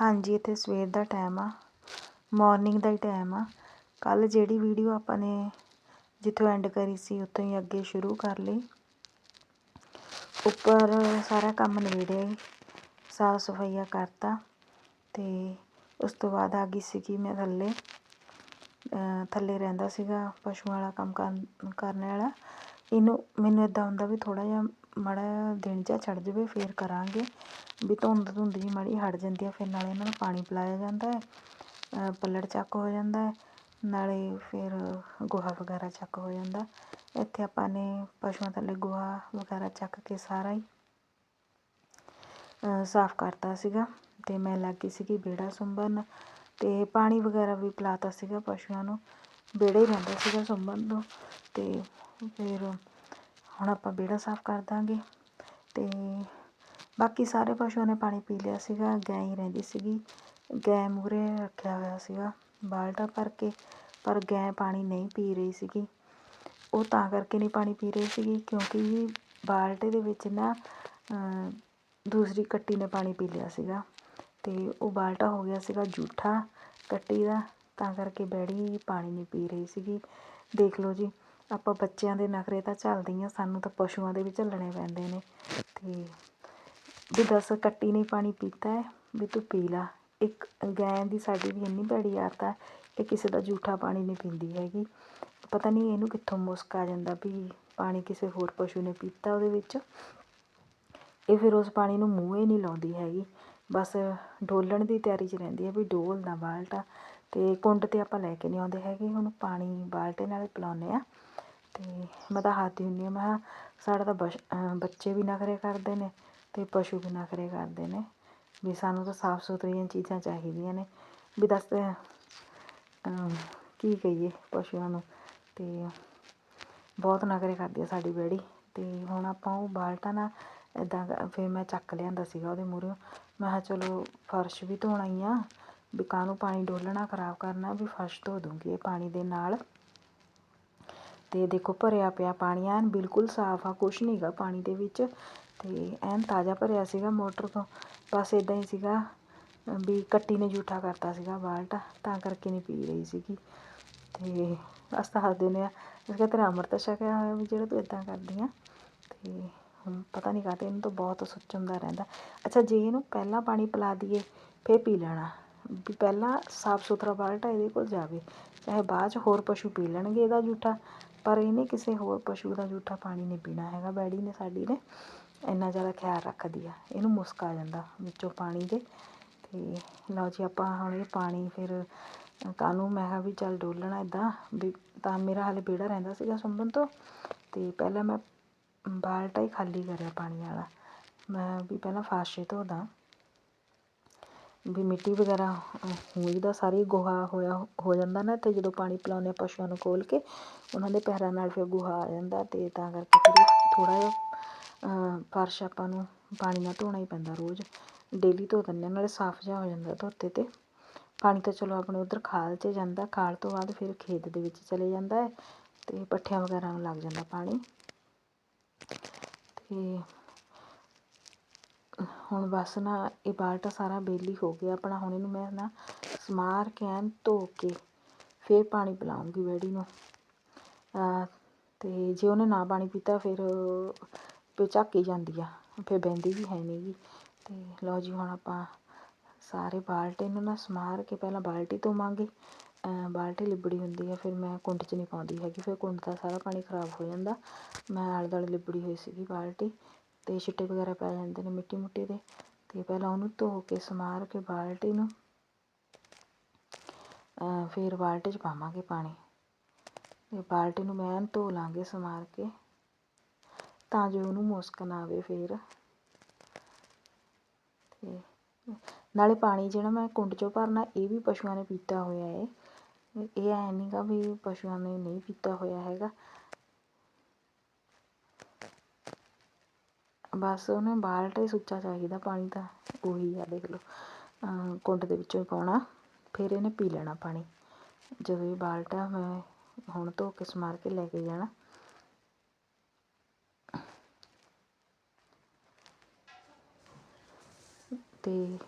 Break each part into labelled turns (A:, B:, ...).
A: ਹਾਂਜੀ, ਇੱਥੇ ਸਵੇਰ ਦਾ ਟਾਈਮ ਆ ਮੋਰਨਿੰਗ ਦਾ ਹੀ ਟਾਈਮ ਆ। ਕੱਲ੍ਹ ਜਿਹੜੀ ਵੀਡੀਓ ਆਪਾਂ ਨੇ ਜਿੱਥੋਂ ਐਂਡ ਕਰੀ ਸੀ, ਉੱਥੋਂ ਹੀ ਅੱਗੇ ਸ਼ੁਰੂ ਕਰ ਲਈ। ਉੱਪਰ ਸਾਰਾ ਕੰਮ ਨਵੇੜਿਆ ਹੀ ਸਾਫ਼ ਸਫਾਈਆ ਕਰਤਾ ਤੇ ਉਸ ਤੋਂ ਬਾਅਦ ਆ ਗਈ ਸੀਗੀ ਮੈਂ ਥੱਲੇ। ਥੱਲੇ ਰਹਿੰਦਾ ਸੀਗਾ, ਪਸ਼ੂਆਂ ਵਾਲਾ ਕੰਮ ਕਰਨ ਵਾਲਾ। ਇਹਨੂੰ ਮੈਨੂੰ ਇਦਾਂ ਹੁੰਦਾ ਵੀ ਥੋੜਾ ਜਿਹਾ ਮਾੜਾ ਦਿਨ ਜਿਹਾ ਛੱਡ ਜਾਵੇ, ਫਿਰ ਕਰਾਂਗੇ। ਵੀ ਧੁੰਦ ਧੁੰਦ ਜਿਹੀ ਮਾੜੀ ਹਟ ਜਾਂਦੀ ਆ, ਫਿਰ ਨਾਲੇ ਇਹਨਾਂ ਨੂੰ ਪਾਣੀ ਪਿਲਾਇਆ ਜਾਂਦਾ ਹੈ। ਪੱਲੜ ਚੱਕ ਹੋ ਜਾਂਦਾ ਹੈ, ਨਾਲੇ ਫਿਰ ਗੋਹਾ ਵਗੈਰਾ ਚੱਕ ਹੋ ਜਾਂਦਾ ਇੱਥੇ ਆਪਾਂ ਨੇ ਪਸ਼ੂਆਂ ਥੱਲੇ ਗੋਹਾ ਵਗੈਰਾ ਚੱਕ ਕੇ ਸਾਰਾ ਹੀ ਸਾਫ਼ ਕਰਤਾ ਸੀਗਾ। ਤੇ ਮੈਂ ਲੱਗੀ ਸੀਗੀ ਵਿਹੜਾ ਸੁੰਬਣ ਤੇ ਪਾਣੀ ਵਗੈਰਾ ਵੀ ਪਿਲਾਤਾ ਸੀਗਾ ਪਸ਼ੂਆਂ ਨੂੰ। ਵਿਹੜਾ ਹੀ ਰਹਿੰਦਾ ਸੀਗਾ ਸੁੰਬਣ ਤੋਂ ਤੇ ਫਿਰ ਹੁਣ ਆਪਾਂ ਵਿਹੜਾ ਸਾਫ਼ ਕਰ ਦਾਂਗੇ ਅਤੇ ਬਾਕੀ ਸਾਰੇ ਪਸ਼ੂਆਂ ਨੇ ਪਾਣੀ ਪੀ ਲਿਆ ਸੀਗਾ ਗਾਂ ਹੀ ਰਹਿੰਦੀ ਸੀਗੀ ਗਾਂ ਮੂਹਰੇ ਰੱਖਿਆ ਹੋਇਆ ਸੀਗਾ ਬਾਲਟਾ ਭਰ ਕੇ, ਪਰ ਗਾਂ ਪਾਣੀ ਨਹੀਂ ਪੀ ਰਹੀ ਸੀਗੀ। ਉਹ ਤਾਂ ਕਰਕੇ ਨਹੀਂ ਪਾਣੀ ਪੀ ਰਹੀ ਸੀਗੀ ਕਿਉਂਕਿ ਬਾਲਟੇ ਦੇ ਵਿੱਚ ਨਾ ਦੂਸਰੀ ਕੱਟੀ ਨੇ ਪਾਣੀ ਪੀ ਲਿਆ ਸੀਗਾ ਅਤੇ ਉਹ ਬਾਲਟਾ ਹੋ ਗਿਆ ਸੀਗਾ ਜੂਠਾ ਕੱਟੀ ਦਾ, ਤਾਂ ਕਰਕੇ ਬੈੜੀ ਪਾਣੀ ਨਹੀਂ ਪੀ ਰਹੀ ਸੀਗੀ। ਦੇਖ ਲਓ ਜੀ ਆਪਾਂ ਬੱਚਿਆਂ ਦੇ ਨਖਰੇ ਤਾਂ ਝੱਲਦੇ ਹਾਂ ਸਾਨੂੰ ਤਾਂ ਪਸ਼ੂਆਂ ਦੇ ਵੀ ਝੱਲਣੇ ਪੈਂਦੇ ਨੇ। ਅਤੇ ਵੀ ਦੱਸ ਕੱਟੀ ਨਹੀਂ ਪਾਣੀ ਪੀਤਾ ਹੈ, ਵੀ ਤੂੰ ਪੀ ਲਾ। ਇੱਕ ਗੈਂ ਦੀ ਸਾਡੀ ਵੀ ਇੰਨੀ ਭੈੜੀ ਆਦਤ ਹੈ ਇਹ ਕਿਸੇ ਦਾ ਜੂਠਾ ਪਾਣੀ ਨਹੀਂ ਪੀਂਦੀ ਹੈਗੀ। ਪਤਾ ਨਹੀਂ ਇਹਨੂੰ ਕਿੱਥੋਂ ਮੁਸਕ ਆ ਜਾਂਦਾ ਵੀ ਪਾਣੀ ਕਿਸੇ ਹੋਰ ਪਸ਼ੂ ਨੇ ਪੀਤਾ ਉਹਦੇ ਵਿੱਚ। ਇਹ ਫਿਰ ਉਸ ਪਾਣੀ ਨੂੰ ਮੂੰਹ ਹੀ ਨਹੀਂ ਲਾਉਂਦੀ ਹੈਗੀ। ਬਸ ਡੋਲਣ ਦੀ ਤਿਆਰੀ 'ਚ ਰਹਿੰਦੀ ਹੈ ਵੀ ਡੋਲਦਾ ਬਾਲਟਾ ਅਤੇ ਕੁੰਡ ਤੇ ਆਪਾਂ ਲੈ ਕੇ ਨਹੀਂ ਆਉਂਦੇ ਹੈਗੇ, ਹੁਣ ਪਾਣੀ ਬਾਲਟੇ ਨਾਲ ਪਿਲਾਉਂਦੇ ਆ ਅਤੇ ਮੈਂ ਤਾਂ ਹੱਥ ਹੁੰਦੀ ਹਾਂ, ਮੈਂ ਕਿਹਾ ਸਾਡਾ ਤਾਂ ਬਸ਼ ਬੱਚੇ ਵੀ ਨਖਰੇ ਕਰਦੇ ਨੇ ਅਤੇ ਪਸ਼ੂ ਵੀ ਨਖਰੇ ਕਰਦੇ ਨੇ, ਵੀ ਸਾਨੂੰ ਤਾਂ ਸਾਫ਼ ਸੁਥਰੀਆਂ ਚੀਜ਼ਾਂ ਚਾਹੀਦੀਆਂ ਨੇ, ਵੀ ਦੱਸ ਕੀ ਕਹੀਏ ਪਸ਼ੂਆਂ ਨੂੰ ਅਤੇ ਬਹੁਤ ਨਖਰੇ ਕਰਦੀ ਆ ਸਾਡੀ ਬੇੜੀ ਅਤੇ ਹੁਣ ਆਪਾਂ ਉਹ ਬਾਲਟਾ ਨਾ ਇਦਾਂ ਫਿਰ ਮੈਂ ਚੱਕ ਲਿਆਂਦਾ ਸੀਗਾ ਉਹਦੇ ਮੂਹਰੇ, ਮੈਂ ਕਿਹਾ ਚਲੋ ਫਰਸ਼ ਵੀ ਧੋਣਾ ਹੀ ਆ, ਵੀ ਕਾਹਨੂੰ ਪਾਣੀ ਡੋਲ੍ਹਣਾ ਖਰਾਬ ਕਰਨਾ, ਵੀ ਫਰਸ਼ ਧੋ ਦੂੰਗੀ ਇਹ ਪਾਣੀ ਦੇ ਨਾਲ। ਤੇ ਦੇਖੋ ਭਰਿਆ ਪਿਆ ਪਾਣੀ, ਐਨ ਬਿਲਕੁਲ ਸਾਫ਼ ਆ, ਕੁਛ ਨਹੀਂਗਾ ਪਾਣੀ ਦੇ ਵਿੱਚ। ਤੇ ਐਨ ਤਾਜ਼ਾ ਭਰਿਆ ਸੀਗਾ ਮੋਟਰ ਤੋਂ, ਬਸ ਇਦਾਂ ਹੀ ਸੀਗਾ, ਵੀ ਕੱਟੀ ਨੇ ਜੂਠਾ ਕਰਤਾ ਸੀਗਾ ਬਾਲਟਾ, ਤਾਂ ਕਰਕੇ ਨਹੀਂ ਪੀ ਰਹੀ ਸੀਗੀ। ਤੇ ਬਸ ਤਾਂ ਹੱਸਦੇ ਨੇ ਆ, ਇਸ ਕਰਕੇ ਤੇਰਾ ਅੰਮ੍ਰਿਤ ਛਕਿਆ ਹੋਇਆ ਵੀ ਜਿਹੜਾ ਤੂੰ ਇਦਾਂ ਕਰਦੀ ਆ, ਤੇ ਹੁਣ ਪਤਾ ਨਹੀਂ ਕਾਹਤੇ ਇਹਨੂੰ ਤਾਂ ਬਹੁਤ ਸੁੱਚਮਦਾ ਰਹਿੰਦਾ। ਅੱਛਾ, ਜੇ ਇਹਨੂੰ ਪਹਿਲਾਂ ਪਾਣੀ ਪਿਲਾ ਦਈਏ, ਫੇਰ ਪੀ ਲੈਣਾ। ਵੀ ਪਹਿਲਾਂ ਸਾਫ਼ ਸੁਥਰਾ ਬਾਲਟਾ ਇਹਦੇ ਕੋਲ ਜਾਵੇ, ਚਾਹੇ ਬਾਅਦ 'ਚ ਹੋਰ ਪਸ਼ੂ ਪੀ ਲੈਣਗੇ ਇਹਦਾ ਜੂਠਾ। ਪਰ ਇਹਨੇ ਕਿਸੇ ਹੋਰ ਪਸ਼ੂ ਦਾ ਜੂਠਾ ਪਾਣੀ ਨਹੀਂ ਪੀਣਾ ਹੈਗਾ। ਬੈੜੀ ਨੇ ਸਾਡੀ ਨੇ ਇੰਨਾ ਜ਼ਿਆਦਾ ਖਿਆਲ ਰੱਖਦੀ ਆ। ਇਹਨੂੰ ਮੁਸਕ ਆ ਜਾਂਦਾ ਵਿੱਚੋਂ ਪਾਣੀ ਦੇ। ਅਤੇ ਲਓ ਜੀ, ਆਪਾਂ ਹੁਣ ਇਹ ਪਾਣੀ ਫਿਰ ਕਾਹਨੂੰ ਮੈਂ ਕਿਹਾ ਵੀ ਚੱਲ ਡੋਲਣਾ ਇੱਦਾਂ ਵੀ ਤਾਂ ਮੇਰਾ ਹਾਲੇ ਬੇੜਾ ਰਹਿੰਦਾ ਸੀਗਾ ਸੁੰਬਣ ਤੋਂ। ਅਤੇ ਪਹਿਲਾਂ ਮੈਂ ਬਾਲਟਾ ਹੀ ਖਾਲੀ ਕਰਿਆ ਪਾਣੀ ਵਾਲਾ। ਮੈਂ ਵੀ ਪਹਿਲਾਂ ਫਾਸ਼ੇ ਧੋਦਾ। ਵੀ ਮਿੱਟੀ ਵਗੈਰਾ ਹੋਈ ਦਾ ਸਾਰੀ ਗੋਹਾ ਹੋਇਆ, ਹੋ ਜਾਂਦਾ ਨਾ, ਤੇ ਜਦੋਂ ਪਾਣੀ ਪਿਲਾਉਂਦੇ ਹਾਂ ਪਸ਼ੂਆਂ ਨੂੰ ਖੋਲ੍ਹ ਕੇ, ਉਹਨਾਂ ਦੇ ਪੈਰਾਂ ਨਾਲ ਫਿਰ ਗੋਹਾ ਆ ਜਾਂਦਾ ਅਤੇ ਤਾਂ ਕਰਕੇ ਫਿਰ ਥੋੜ੍ਹਾ ਜਿਹਾ ਫਰਸ਼ ਆਪਾਂ ਨੂੰ ਪਾਣੀ ਨਾਲ ਧੋਣਾ ਹੀ ਪੈਂਦਾ ਰੋਜ਼। ਡੇਲੀ ਧੋ ਦਿੰਦੇ ਹਾਂ, ਨਾਲੇ ਸਾਫ਼ ਜਿਹਾ ਹੋ ਜਾਂਦਾ ਧੋਤੇ ਤੇ। ਪਾਣੀ ਤਾਂ ਚਲੋ ਆਪਣੇ ਉੱਧਰ ਖਾਲ 'ਚ ਜਾਂਦਾ, ਖਾਲ ਤੋਂ ਬਾਅਦ ਫਿਰ ਖੇਤ ਦੇ ਵਿੱਚ ਚਲੇ ਜਾਂਦਾ ਹੈ ਅਤੇ ਪੱਠਿਆਂ ਵਗੈਰਾ ਨੂੰ ਲੱਗ ਜਾਂਦਾ ਪਾਣੀ। ਅਤੇ ਹੁਣ ਬਸ ਨਾ ਇਹ ਬਾਲਟਾ ਸਾਰਾ ਬੇਲੀ ਹੋ ਗਿਆ, ਆਪਣਾ ਹੁਣ ਇਹਨੂੰ ਮੈਂ ਨਾ ਸਮਾਰ ਕੇ ਐਨ ਧੋ ਕੇ ਫਿਰ ਪਾਣੀ ਪਿਲਾਉਂਗੀ ਬੈੜੀ ਨੂੰ। ਤੇ ਜੇ ਉਹਨੇ ਨਾ ਪਾਣੀ ਪੀਤਾ ਫਿਰ ਫਿਰ ਜਾਂਦੀ ਆ, ਫਿਰ ਬਹਿੰਦੀ ਵੀ ਹੈ ਨਹੀਂਗੀ ਤੇ ਲਓ ਜੀ ਹੁਣ ਆਪਾਂ ਸਾਰੇ ਬਾਲਟੇ ਨੂੰ ਨਾ ਸਮਾਰ ਕੇ ਪਹਿਲਾਂ ਬਾਲਟੀ ਧੋਵਾਂਗੇ। ਬਾਲਟੀ ਲਿਬੜੀ ਹੁੰਦੀ ਆ, ਫਿਰ ਮੈਂ ਕੁੰਡ 'ਚ ਨਹੀਂ ਪਾਉਂਦੀ ਹੈਗੀ, ਫਿਰ ਕੁੰਡ ਦਾ ਸਾਰਾ ਪਾਣੀ ਖਰਾਬ ਹੋ ਜਾਂਦਾ। ਮੈਂ ਆਲੇ ਦੁਆਲੇ ਲਿਬੜੀ ਹੋਈ ਸੀਗੀ ਬਾਲਟੀ। ਤੇ ਛਿੱਟੇ ਵਗੈਰਾ ਪੈ ਜਾਂਦੇ ਨੇ ਮਿੱਟੀ ਮੁੱਟੀ ਦੇ, ਤੇ ਪਹਿਲਾਂ ਉਹਨੂੰ ਧੋ ਕੇ ਸਮਾਰ ਕੇ ਬਾਲਟੀ ਨੂੰ ਫਿਰ ਬਾਲਟੀ 'ਚ ਪਾਵਾਂਗੇ ਪਾਣੀ। ਤੇ ਬਾਲਟੀ ਨੂੰ ਮੈਂ ਧੋ ਲਾਂਗੇ ਸਮਾਰ ਕੇ, ਤਾਂ ਜੋ ਉਹਨੂੰ ਮੁਸਕ ਨਾ ਆਵੇ ਫਿਰ। ਤੇ ਨਾਲੇ ਪਾਣੀ ਜਿਹੜਾ ਮੈਂ ਕੁੰਡ 'ਚੋਂ ਭਰਨਾ, ਇਹ ਵੀ ਪਸ਼ੂਆਂ ਨੇ ਪੀਤਾ ਹੋਇਆ ਹੈ ਇਹ ਐ ਨਹੀਂ ਗਾ ਵੀ ਪਸ਼ੂਆਂ ਨੇ ਨਹੀਂ ਪੀਤਾ ਹੋਇਆ ਹੈਗਾ। ਬਸ ਉਹਨੂੰ ਬਾਲਟਾ ਹੀ ਸੁੱਚਾ ਚਾਹੀਦਾ ਪਾਣੀ ਦਾ ਉਹੀ ਆ ਦੇਖ ਲਓ। ਕੁੰਡ ਦੇ ਵਿੱਚੋਂ ਹੀ ਪਾਉਣਾ, ਫਿਰ ਇਹਨੇ ਪੀ ਲੈਣਾ ਪਾਣੀ। ਜਦੋਂ ਇਹ ਬਾਲਟਾ ਮੈਂ ਹੁਣ ਧੋ ਕੇ ਸਮਾਰ ਕੇ ਲੈ ਕੇ ਜਾਣਾ। ਤੇ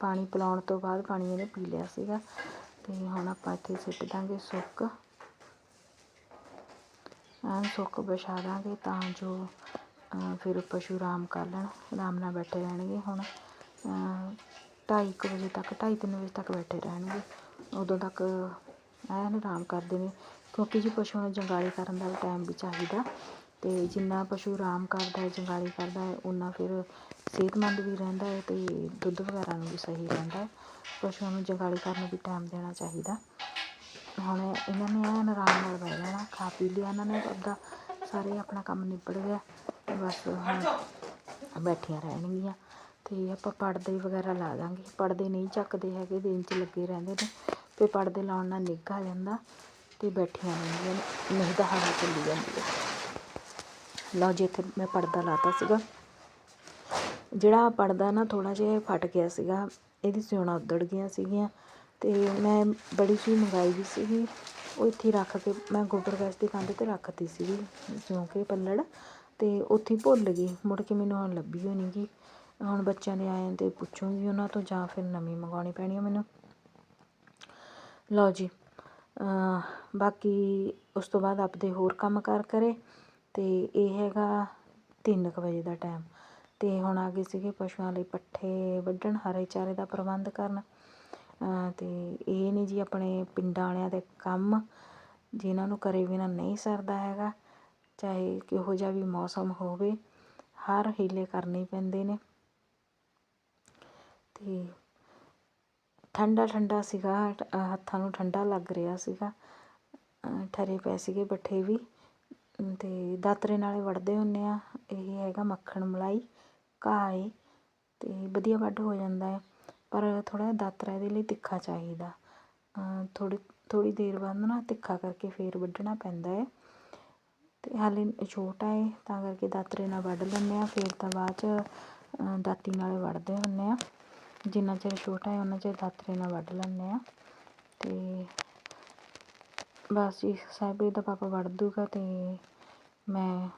A: ਪਾਣੀ ਪਿਲਾਉਣ ਤੋਂ ਬਾਅਦ ਪਾਣੀ ਇਹਨੇ ਪੀ ਲਿਆ ਸੀਗਾ। ਤੇ ਹੁਣ ਆਪਾਂ ਇੱਥੇ ਸਿੱਟ ਦਾਂਗੇ ਸੁੱਕ। ਐਨ ਸੁੱਕ ਵਿਛਾ ਦਾਂਗੇ ਤਾਂ ਜੋ ਫਿਰ ਪਸ਼ੂ ਆਰਾਮ ਕਰ ਲੈਣ, ਆਰਾਮ ਨਾਲ ਬੈਠੇ ਰਹਿਣਗੇ ਹੁਣ। ਢਾਈ ਕੁ ਵਜੇ ਤੱਕ, ਢਾਈ ਤਿੰਨ ਵਜੇ ਤੱਕ ਬੈਠੇ ਰਹਿਣਗੇ। ਉਦੋਂ ਤੱਕ ਐਨ ਆਰਾਮ ਕਰਦੇ ਨੇ, ਕਿਉਂਕਿ ਜੀ ਪਸ਼ੂਆਂ ਨੂੰ ਜੰਗਾਲੀ ਕਰਨ ਦਾ ਵੀ ਟਾਈਮ ਵੀ ਚਾਹੀਦਾ। ਅਤੇ ਜਿੰਨਾ ਪਸ਼ੂ ਆਰਾਮ ਕਰਦਾ ਹੈ, ਜੰਗਾਲੀ ਕਰਦਾ ਹੈ ਉਨਾ ਫਿਰ ਸਿਹਤਮੰਦ ਵੀ ਰਹਿੰਦਾ ਹੈ ਅਤੇ ਦੁੱਧ ਵਗੈਰਾ ਨੂੰ ਵੀ ਸਹੀ ਰਹਿੰਦਾ ਹੈ। ਪਸ਼ੂਆਂ ਨੂੰ ਜੰਗਾਲੀ ਕਰਨ ਨੂੰ ਵੀ ਟਾਈਮ ਦੇਣਾ ਚਾਹੀਦਾ। ਹੁਣ ਇਹਨਾਂ ਨੇ ਐਨ ਆਰਾਮ ਨਾਲ ਬਹਿ ਜਾਣਾ, ਖਾ ਪੀ ਲਿਆ ਇਹਨਾਂ ਨੇ ਆਪਦਾ ਸਾਰੇ ਆਪਣਾ ਕੰਮ ਨਿਬੜ ਗਿਆ ਬਸ ਹੁਣ ਬੈਠੀਆਂ ਰਹਿਣਗੀਆਂ ਅਤੇ ਆਪਾਂ ਪੜਦੇ ਵਗੈਰਾ ਲਾ ਦਾਂਗੇ। ਪੜਦੇ ਨਹੀਂ ਚੱਕਦੇ ਹੈਗੇ, ਦਿਨ 'ਚ ਲੱਗੇ ਰਹਿੰਦੇ ਨੇ। ਅਤੇ ਪੜਦੇ ਲਾਉਣ ਨਾਲ ਨਿੱਘ ਆ ਜਾਂਦਾ ਅਤੇ ਬੈਠੀਆਂ ਰਹਿੰਦੀਆਂ ਨੇ, ਨਹੀਂ ਤਾਂ ਹਵਾ ਚੱਲੀ ਜਾਂਦੀ ਹੈ ਲਓ ਜੀ, ਇੱਥੇ ਮੈਂ ਪੜਦਾ ਲਾਤਾ ਸੀਗਾ। ਜਿਹੜਾ ਪੜਦਾ ਨਾ ਥੋੜ੍ਹਾ ਜਿਹਾ ਫਟ ਗਿਆ ਸੀਗਾ, ਇਹਦੀ ਸਿਉਣਾ ਉੱਧੜ ਗਈਆਂ ਸੀਗੀਆਂ ਅਤੇ ਮੈਂ ਬੜੀ ਸੀ ਮੰਗਾਈ ਵੀ ਸੀਗੀ। ਉਹ ਇੱਥੇ ਰੱਖ ਕੇ ਮੈਂ ਗੋਬਰ ਗੈਸ ਦੀ ਕੰਧ 'ਤੇ ਰੱਖਤੀ ਸੀਗੀ ਸਿਉਂ ਕੇ ਪੱਲੜ ਅਤੇ ਉੱਥੇ ਭੁੱਲ ਗਈ, ਮੁੜ ਕੇ ਮੈਨੂੰ ਹੁਣ ਲੱਭੀ ਹੋਈ ਨਹੀਂ ਗੀ ਹੁਣ ਬੱਚਿਆਂ ਦੇ ਆਏ 'ਤੇ ਪੁੱਛੂੰਗੀ ਉਹਨਾਂ ਤੋਂ ਜਾਂ ਫਿਰ ਨਵੀਂ ਮੰਗਵਾਉਣੀ ਪੈਣੀ ਆ ਮੈਨੂੰ। ਲਓ ਜੀ ਬਾਕੀ ਉਸ ਤੋਂ ਬਾਅਦ ਆਪਦੇ ਹੋਰ ਕੰਮ ਕਾਰ ਕਰੇ ਅਤੇ ਇਹ ਹੈਗਾ ਤਿੰਨ ਕੁ ਵਜੇ ਦਾ ਟਾਈਮ ਅਤੇ ਹੁਣ ਆ ਗਏ ਸੀਗੇ ਪਸ਼ੂਆਂ ਲਈ ਪੱਠੇ ਵੱਢਣ, ਹਰੇ ਚਾਰੇ ਦਾ ਪ੍ਰਬੰਧ ਕਰਨ। ਅਤੇ ਇਹ ਨਹੀਂ ਜੀ ਆਪਣੇ ਪਿੰਡਾਂ ਵਾਲਿਆਂ ਦੇ ਕੰਮ ਜਿਹਨਾਂ ਨੂੰ ਕਰੇ ਬਿਨਾਂ ਨਹੀਂ ਸਰਦਾ ਹੈਗਾ, ਚਾਹੇ ਕਿਹੋ ਜਿਹਾ ਵੀ ਮੌਸਮ ਹੋਵੇ, ਹਰ ਹੀਲੇ ਕਰਨੇ ਪੈਂਦੇ ਨੇ। ਅਤੇ ਠੰਡਾ ਠੰਡਾ ਸੀਗਾ ਹੱਥਾਂ ਨੂੰ ਠੰਡਾ ਲੱਗ ਰਿਹਾ ਸੀਗਾ। ਠਰੇ ਪਏ ਸੀਗੇ ਬੱਠੇ ਵੀ। ਅਤੇ ਦਾਤਰੇ ਨਾਲੇ ਵੜਦੇ ਹੁੰਦੇ ਆ, ਇਹ ਹੈਗਾ ਮੱਖਣ ਮਲਾਈ, ਘਾਹ ਏ ਅਤੇ ਵਧੀਆ ਵੱਢ ਹੋ ਜਾਂਦਾ ਹੈ। ਪਰ ਥੋੜ੍ਹਾ ਜਿਹਾ ਦਾਤਰਾ ਇਹਦੇ ਲਈ ਤਿੱਖਾ ਚਾਹੀਦਾ। ਥੋੜ੍ਹੀ ਥੋੜ੍ਹੀ ਦੇਰ ਬਾਅਦ ਨਾ ਤਿੱਖਾ ਕਰਕੇ ਫਿਰ ਵੱਢਣਾ ਪੈਂਦਾ ਹੈ। ਅਤੇ ਹਾਲੇ ਛੋਟਾ ਹੈ, ਤਾਂ ਕਰਕੇ ਦਾਤਰੇ ਨਾਲ ਵੱਢ ਲੈਂਦੇ ਹਾਂ। ਫਿਰ ਤਾਂ ਬਾਅਦ 'ਚ ਦਾਤੀ ਨਾਲ ਵੱਢਦੇ ਹੁੰਦੇ ਹਾਂ। ਜਿੰਨਾ ਚਿਰ ਛੋਟਾ ਹੈ ਉਹਨਾਂ ਚਿਰ ਦਾਤਰੇ ਨਾਲ ਵੱਢ ਲੈਂਦੇ ਹਾਂ। ਅਤੇ ਬਸ ਜੀ, ਸਾਹਿਬੇ ਦਾ ਪਾਪਾ ਵੱਢ ਦੂਗਾ ਅਤੇ ਮੈਂ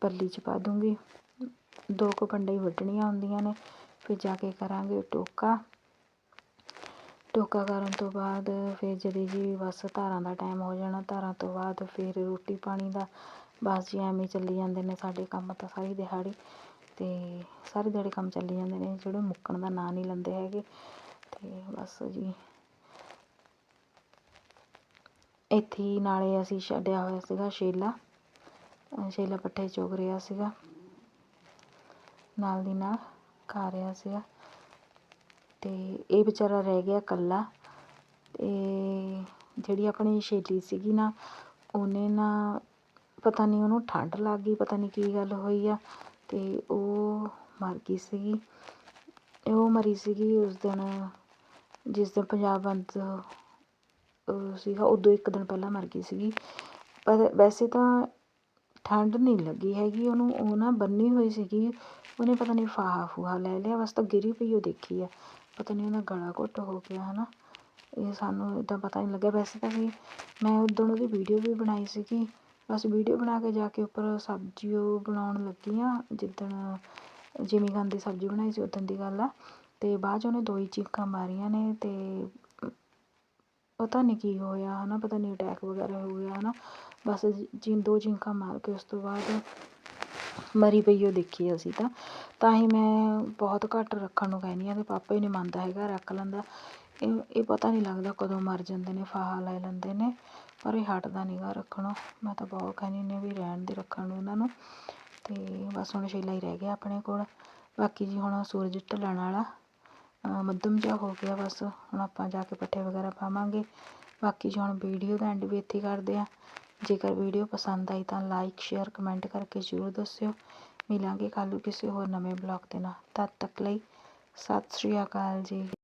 A: ਪੱਲੀ 'ਚ ਪਾ ਦੂੰਗੀ। ਦੋ ਕੁ ਪੰਡੇ ਹੀ ਵੱਢਣੀਆਂ ਹੁੰਦੀਆਂ ਨੇ। ਫਿਰ ਜਾ ਕੇ ਕਰਾਂਗੇ ਟੋਕਾ। ਟੋਕਾ ਕਰਨ ਤੋਂ ਬਾਅਦ ਫਿਰ ਜਦੇ ਜੀ ਬਸ ਧਾਰਾਂ ਦਾ ਟਾਈਮ ਹੋ ਜਾਣਾ, ਧਾਰਾਂ ਤੋਂ ਬਾਅਦ ਫਿਰ ਰੋਟੀ ਪਾਣੀ ਦਾ। ਬਸ ਜੀ ਐਵੇਂ ਚੱਲੀ ਜਾਂਦੇ ਨੇ ਸਾਡੇ ਕੰਮ ਤਾਂ ਸਾਰੀ ਦਿਹਾੜੀ ਅਤੇ ਸਾਰੀ ਦਿਹਾੜੀ ਕੰਮ ਚੱਲੀ ਜਾਂਦੇ ਨੇ, ਜਿਹੜੇ ਮੁੱਕਣ ਦਾ ਨਾਂ ਨਹੀਂ ਲੈਂਦੇ ਹੈਗੇ। ਅਤੇ ਬਸ ਜੀ ਇੱਥੇ ਹੀ ਨਾਲੇ ਅਸੀਂ ਛੱਡਿਆ ਹੋਇਆ ਸੀਗਾ ਸ਼ੇਲਾ। ਸ਼ੇਲਾ ਪੱਠੇ ਚੁਗ ਰਿਹਾ ਸੀਗਾ। ਨਾਲ ਦੀ ਨਾਲ ਖਾ ਰਿਹਾ ਸੀਗਾ। ਅਤੇ ਇਹ ਵਿਚਾਰਾ ਰਹਿ ਗਿਆ ਇਕੱਲਾ। ਅਤੇ ਜਿਹੜੀ ਆਪਣੀ ਸ਼ੇਲੀ ਸੀਗੀ ਨਾ, ਉਹਨੇ ਨਾ ਪਤਾ ਨਹੀਂ ਉਹਨੂੰ ਠੰਡ ਲੱਗ ਗਈ, ਪਤਾ ਨਹੀਂ ਕੀ ਗੱਲ ਹੋਈ ਆ। ਅਤੇ ਉਹ ਮਰ ਗਈ ਸੀਗੀ। ਉਹ ਮਰੀ ਸੀਗੀ ਉਸ ਦਿਨ, ਜਿਸ ਦਿਨ ਪੰਜਾਬ ਬੰਦ ਸੀਗਾ, ਉਦੋਂ ਇੱਕ ਦਿਨ ਪਹਿਲਾਂ ਮਰ ਗਈ ਸੀਗੀ। ਪਰ ਵੈਸੇ ਤਾਂ ਠੰਡ ਨਹੀਂ ਲੱਗੀ ਹੈਗੀ ਉਹਨੂੰ, ਉਹ ਨਾ ਬੰਨੀ ਹੋਈ ਸੀਗੀ। ਉਹਨੇ ਪਤਾ ਨਹੀਂ ਫਾਹਾ ਫੂਹਾ ਲੈ ਲਿਆ, ਬਸ ਤਾਂ ਗਿਰੀ ਪਈ ਉਹ ਦੇਖੀ ਆ। ਪਤਾ ਨਹੀਂ ਉਹਦਾ ਗਲਾ ਘੁੱਟ ਹੋ ਗਿਆ ਹੈ ਨਾ ਇਹ ਸਾਨੂੰ ਇੱਦਾਂ ਪਤਾ ਨਹੀਂ ਲੱਗਿਆ। ਵੈਸੇ ਤਾਂ ਵੀ ਮੈਂ ਉਦੋਂ ਉਹਦੀ ਵੀਡੀਓ ਵੀ ਬਣਾਈ ਸੀਗੀ। ਬਸ ਵੀਡੀਓ ਬਣਾ ਕੇ ਜਾ ਕੇ ਉੱਪਰ ਸਬਜ਼ੀ ਉਹ ਬਣਾਉਣ ਲੱਗੀ ਆ। ਜਿੱਦਣ ਜਿਮੀ ਗਾਂਦੀ ਸਬਜ਼ੀ ਬਣਾਈ ਸੀ ਉਦੋਂ ਦੀ ਗੱਲ ਆ। ਅਤੇ ਬਾਅਦ 'ਚ ਉਹਨੇ ਦੋ ਹੀ ਚੀਕਾਂ ਮਾਰੀਆਂ ਨੇ ਅਤੇ ਪਤਾ ਨਹੀਂ ਕੀ ਹੋਇਆ ਹੈ ਨਾ ਪਤਾ ਨਹੀਂ ਅਟੈਕ ਵਗੈਰਾ ਹੋ ਗਿਆ ਹੈ ਨਾ ਬਸ ਜੀ, ਦੋ ਚੀਕਾਂ ਮਾਰ ਕੇ ਉਸ ਤੋਂ ਬਾਅਦ ਮਰੀ ਪਈ ਉਹ ਦੇਖੀ ਅਸੀਂ ਤਾਂ। ਤਾਂ ਹੀ ਮੈਂ ਬਹੁਤ ਘੱਟ ਰੱਖਣ ਨੂੰ ਕਹਿੰਦੀ ਹਾਂ ਅਤੇ ਪਾਪਾ ਹੀ ਨਹੀਂ ਮੰਨਦਾ ਹੈਗਾ, ਰੱਖ ਲੈਂਦਾ। ਇਹ ਇਹ ਪਤਾ ਨਹੀਂ ਲੱਗਦਾ ਕਦੋਂ ਮਰ ਜਾਂਦੇ ਨੇ, ਫਾਹਾ ਲੈ ਲੈਂਦੇ ਨੇ, ਪਰ ਇਹ ਹਟਦਾ ਨਹੀਂ ਗਾ ਰੱਖਣੋਂ। ਮੈਂ ਤਾਂ ਬਹੁਤ ਕਹਿੰਦੀ ਹੁੰਦੀ ਵੀ ਰਹਿਣ ਦੇ ਰੱਖਣ ਨੂੰ ਇਹਨਾਂ ਨੂੰ। ਅਤੇ ਬਸ ਹੁਣ ਛੇਲਾ ਹੀ ਰਹਿ ਗਿਆ ਆਪਣੇ ਕੋਲ। ਬਾਕੀ ਜੀ ਹੁਣ ਸੂਰਜ ਢਲਣ ਵਾਲਾ ਮੱਧਮ ਜਿਹਾ ਹੋ ਗਿਆ ਬਸ। ਹੁਣ ਆਪਾਂ ਜਾ ਕੇ ਪੱਠੇ ਵਗੈਰਾ ਪਾਵਾਂਗੇ। ਬਾਕੀ ਜੀ ਹੁਣ ਵੀਡੀਓ ਦਾ ਐਂਡ ਵੀ ਇੱਥੇ ਕਰਦੇ ਹਾਂ ਜੇਕਰ ਵੀਡੀਓ ਪਸੰਦ ਆਈ ਤਾਂ ਲਾਈਕ, ਸ਼ੇਅਰ, ਕਮੈਂਟ ਕਰਕੇ ਜ਼ਰੂਰ ਦੱਸਿਓ। ਮਿਲਾਂਗੇ ਕੱਲ੍ਹ ਨੂੰ ਕਿਸੇ ਹੋਰ ਨਵੇਂ ਬਲੌਗ ਦੇ ਨਾਲ। ਤਦ ਤੱਕ ਲਈ ਸਤਿ ਸ਼੍ਰੀ ਅਕਾਲ ਜੀ।